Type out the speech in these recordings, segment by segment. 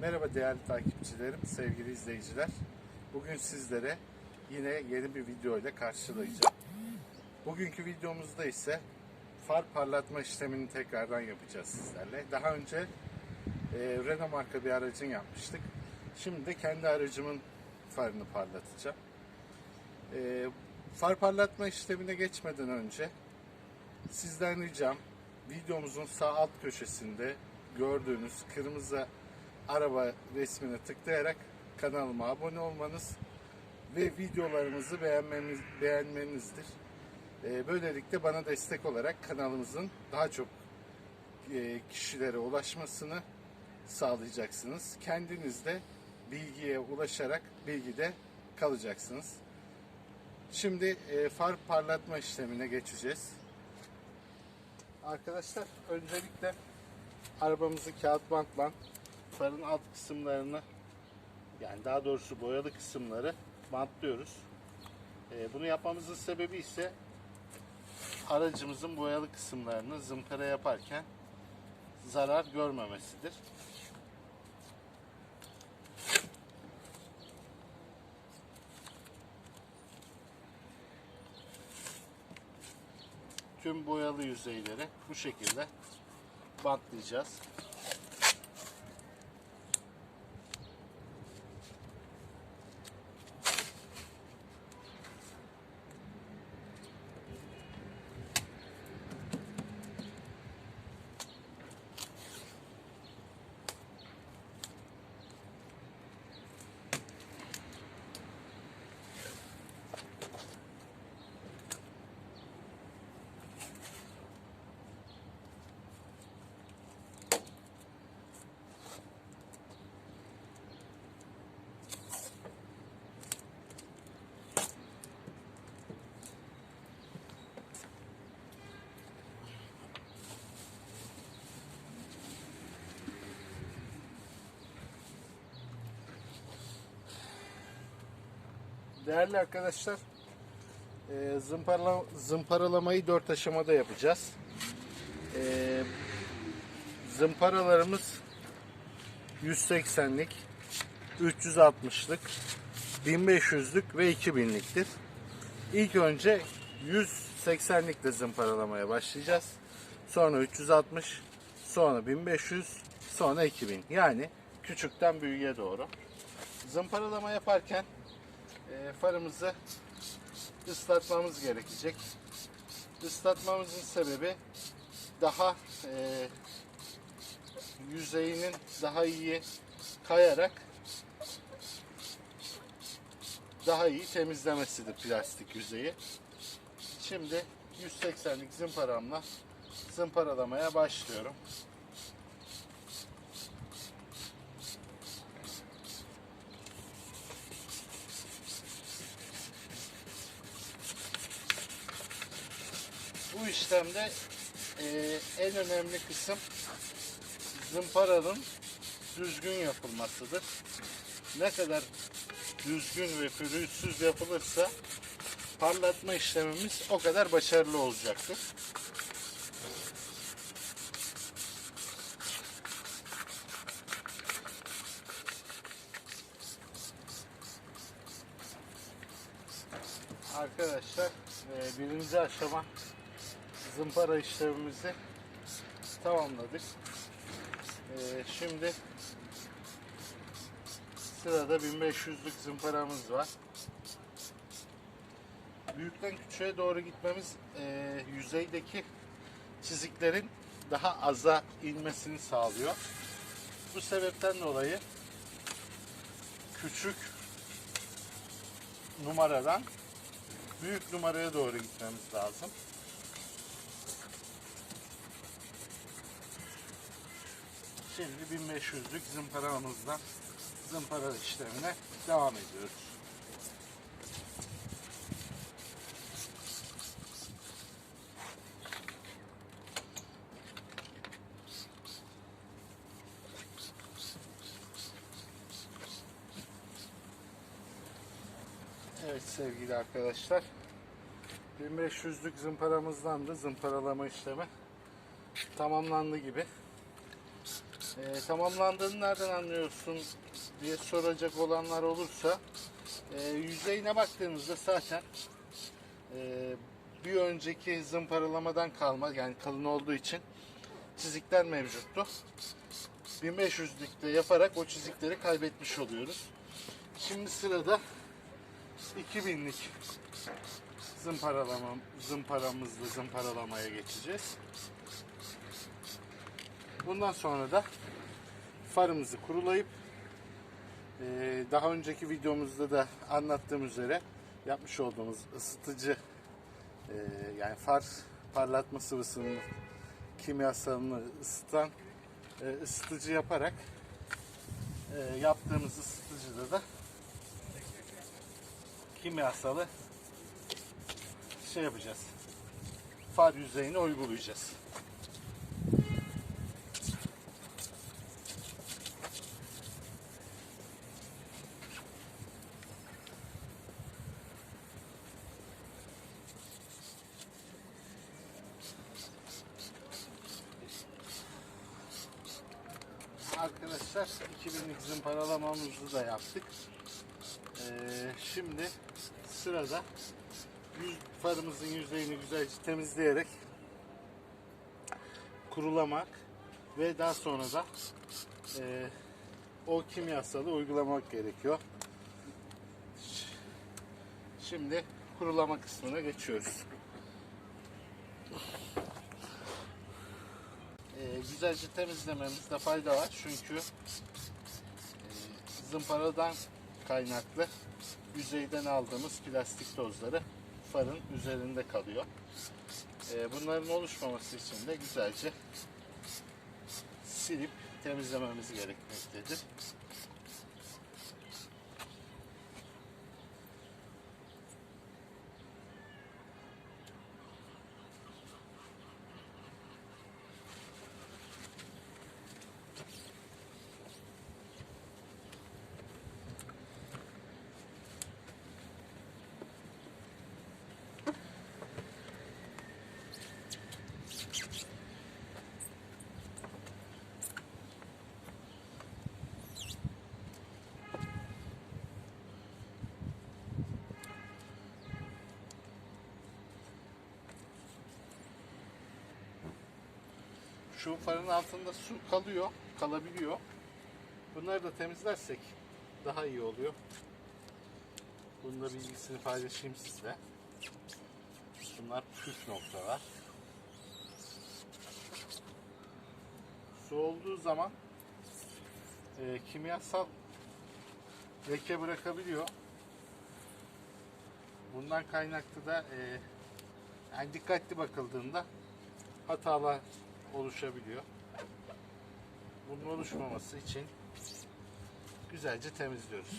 Merhaba değerli takipçilerim, sevgili izleyiciler. Bugün sizlere yine yeni bir video ile karşılayacağım. Bugünkü videomuzda ise far parlatma işlemini tekrardan yapacağız sizlerle. Daha önce e, Renault marka bir aracın yapmıştık. Şimdi de kendi aracımın farını parlatacağım. E, far parlatma işlemine geçmeden önce sizden ricam videomuzun sağ alt köşesinde gördüğünüz kırmızı araba resmine tıklayarak kanalıma abone olmanız ve videolarımızı beğenmeniz, beğenmenizdir. Ee, böylelikle bana destek olarak kanalımızın daha çok e, kişilere ulaşmasını sağlayacaksınız. Kendiniz de bilgiye ulaşarak bilgide kalacaksınız. Şimdi e, far parlatma işlemine geçeceğiz. Arkadaşlar öncelikle arabamızı kağıt bantla farın alt kısımlarını yani daha doğrusu boyalı kısımları bantlıyoruz. Ee, bunu yapmamızın sebebi ise aracımızın boyalı kısımlarını zımpara yaparken zarar görmemesidir. Tüm boyalı yüzeyleri bu şekilde bantlayacağız. Değerli arkadaşlar, e, zımparala, zımparalamayı dört aşamada yapacağız. E, zımparalarımız 180'lik, 360'lık, 1500'lük ve 2000'liktir. İlk önce 180'likle zımparalamaya başlayacağız. Sonra 360, sonra 1500, sonra 2000. Yani küçükten büyüğe doğru. Zımparalama yaparken e, farımızı ıslatmamız gerekecek. Islatmamızın sebebi daha e, yüzeyinin daha iyi kayarak daha iyi temizlemesidir plastik yüzeyi. Şimdi 180'lik zımparamla zımparalamaya başlıyorum. Bu işlemde e, en önemli kısım zımparanın düzgün yapılmasıdır. Ne kadar düzgün ve pürüzsüz yapılırsa parlatma işlemimiz o kadar başarılı olacaktır. Arkadaşlar e, birinci aşama zımpara işlemimizi tamamladık. E, şimdi sırada 1500'lük zımparamız var. Büyükten küçüğe doğru gitmemiz e, yüzeydeki çiziklerin daha aza inmesini sağlıyor. Bu sebepten dolayı küçük numaradan büyük numaraya doğru gitmemiz lazım. Şimdi 1500'lük zımparamızdan zımpara işlemine devam ediyoruz. Evet sevgili arkadaşlar. 1500'lük zımparamızdan da zımparalama işlemi tamamlandı gibi. Ee, tamamlandığını nereden anlıyorsun diye soracak olanlar olursa e, yüzeyine baktığımızda zaten e, bir önceki zımparalamadan kalma yani kalın olduğu için çizikler mevcuttu. 1500'lükte yaparak o çizikleri kaybetmiş oluyoruz. Şimdi sırada 2000'lik zımparalama, zımparamızla zımparalamaya geçeceğiz. Bundan sonra da farımızı kurulayıp eee, daha önceki videomuzda da anlattığım üzere yapmış olduğumuz ısıtıcı eee, yani far parlatma sıvısının kimyasalını ısıtan eee, ısıtıcı yaparak yaptığımız ısıtıcıda da kimyasalı şey yapacağız. Far yüzeyine uygulayacağız. Arkadaşlar 2000'lik zımparalamamızı da yaptık. Ee, şimdi sırada yüz, farımızın yüzeyini güzelce temizleyerek kurulamak ve daha sonra da e, o kimyasalı uygulamak gerekiyor. Şimdi kurulama kısmına geçiyoruz. E, güzelce temizlememizde fayda var çünkü zımparadan kaynaklı yüzeyden aldığımız plastik tozları farın üzerinde kalıyor. Ee, bunların oluşmaması için de güzelce silip temizlememiz gerekmektedir. Şu farın altında su kalıyor, kalabiliyor. Bunları da temizlersek daha iyi oluyor. Bunun da bilgisini paylaşayım sizle. Bunlar püf noktalar. Su olduğu zaman e, kimyasal leke bırakabiliyor. Bundan kaynaklı da e, yani dikkatli bakıldığında hatalar oluşabiliyor. Bunun oluşmaması için güzelce temizliyoruz.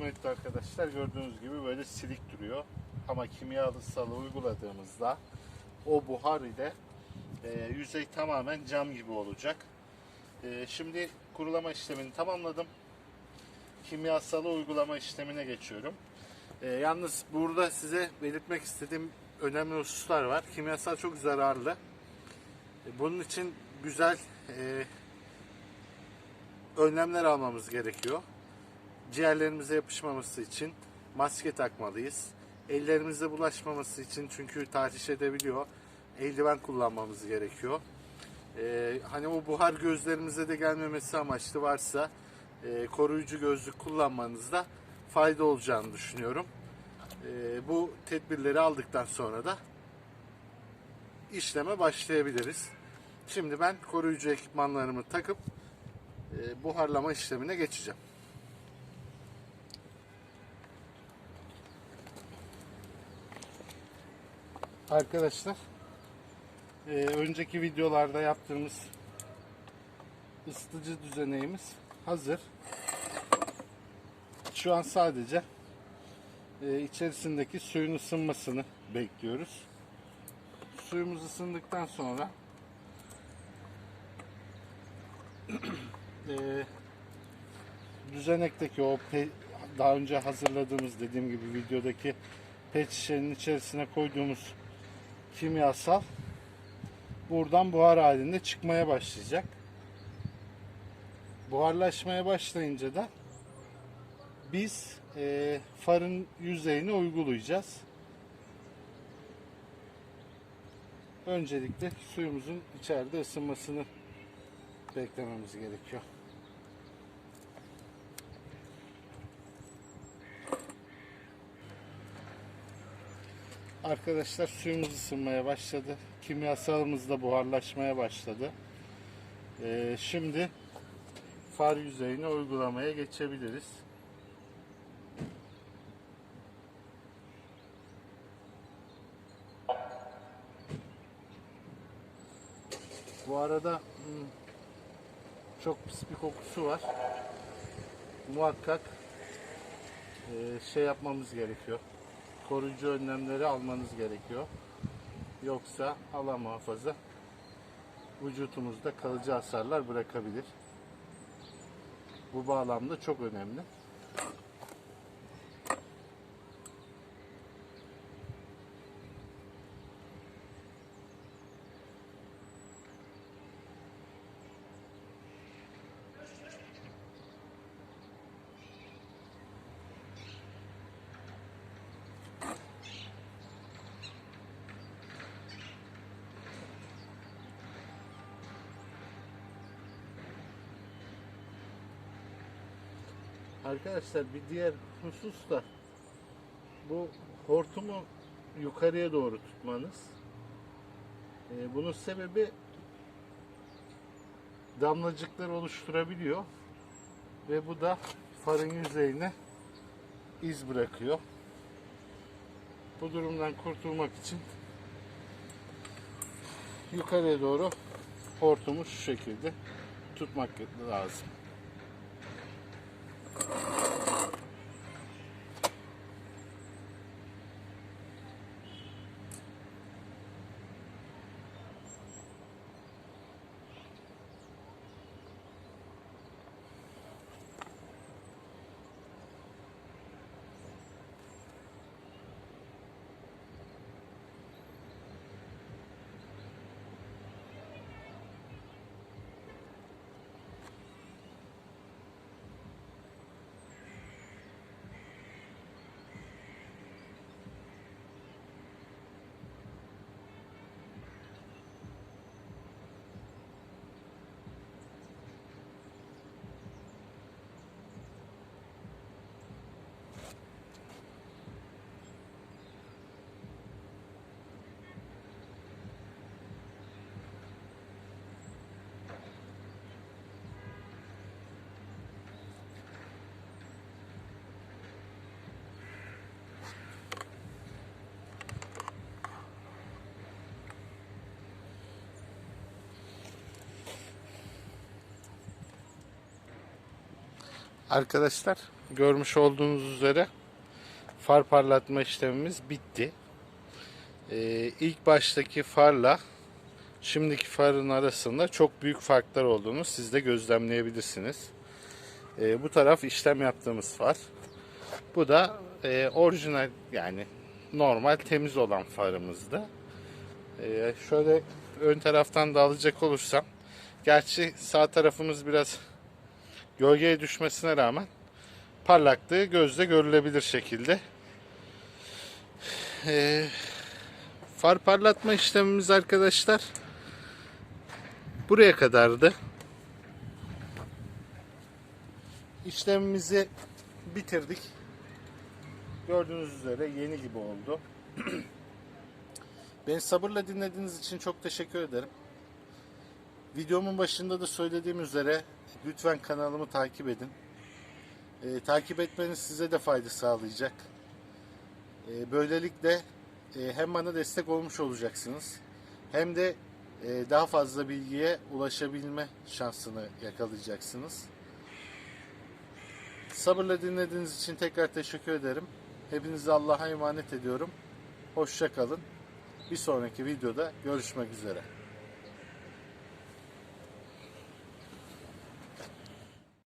Kıymetli arkadaşlar gördüğünüz gibi böyle silik duruyor. Ama kimyasalı uyguladığımızda o buhar ile e, yüzey tamamen cam gibi olacak. E, şimdi kurulama işlemini tamamladım. Kimyasalı uygulama işlemine geçiyorum. E, yalnız burada size belirtmek istediğim önemli hususlar var. Kimyasal çok zararlı. E, bunun için güzel e, önlemler almamız gerekiyor ciğerlerimize yapışmaması için maske takmalıyız. Ellerimize bulaşmaması için çünkü tahriş edebiliyor. Eldiven kullanmamız gerekiyor. Ee, hani o buhar gözlerimize de gelmemesi amaçlı varsa e, koruyucu gözlük kullanmanızda fayda olacağını düşünüyorum. Ee, bu tedbirleri aldıktan sonra da işleme başlayabiliriz. Şimdi ben koruyucu ekipmanlarımı takıp e, buharlama işlemine geçeceğim. Arkadaşlar e, önceki videolarda yaptığımız ısıtıcı düzeneğimiz hazır. Şu an sadece e, içerisindeki suyun ısınmasını bekliyoruz. Suyumuz ısındıktan sonra e, düzenekteki o daha önce hazırladığımız dediğim gibi videodaki pet şişenin içerisine koyduğumuz kimyasal buradan buhar halinde çıkmaya başlayacak. Buharlaşmaya başlayınca da biz e, farın yüzeyini uygulayacağız. Öncelikle suyumuzun içeride ısınmasını beklememiz gerekiyor. Arkadaşlar suyumuz ısınmaya başladı. Kimyasalımız da buharlaşmaya başladı. Ee, şimdi far yüzeyine uygulamaya geçebiliriz. Bu arada hmm, çok pis bir kokusu var. Muhakkak e, şey yapmamız gerekiyor. Koruyucu önlemleri almanız gerekiyor. Yoksa Allah muhafaza vücutumuzda kalıcı hasarlar bırakabilir. Bu bağlamda çok önemli. Arkadaşlar bir diğer husus da bu hortumu yukarıya doğru tutmanız. Ee, bunun sebebi damlacıklar oluşturabiliyor ve bu da farın yüzeyine iz bırakıyor. Bu durumdan kurtulmak için yukarıya doğru hortumu şu şekilde tutmak lazım. Arkadaşlar görmüş olduğunuz üzere far parlatma işlemimiz bitti. Ee, ilk baştaki farla şimdiki farın arasında çok büyük farklar olduğunu siz de gözlemleyebilirsiniz. Ee, bu taraf işlem yaptığımız far. Bu da e, orijinal yani normal temiz olan farımızdı. Ee, şöyle ön taraftan da alacak olursam gerçi sağ tarafımız biraz gölgeye düşmesine rağmen parlaklığı gözle görülebilir şekilde. Ee, far parlatma işlemimiz arkadaşlar buraya kadardı. İşlemimizi bitirdik. Gördüğünüz üzere yeni gibi oldu. Beni sabırla dinlediğiniz için çok teşekkür ederim. Videomun başında da söylediğim üzere lütfen kanalımı takip edin. Ee, takip etmeniz size de fayda sağlayacak. Ee, böylelikle e, hem bana destek olmuş olacaksınız hem de e, daha fazla bilgiye ulaşabilme şansını yakalayacaksınız. Sabırla dinlediğiniz için tekrar teşekkür ederim. Hepinizi Allah'a emanet ediyorum. Hoşça kalın. Bir sonraki videoda görüşmek üzere.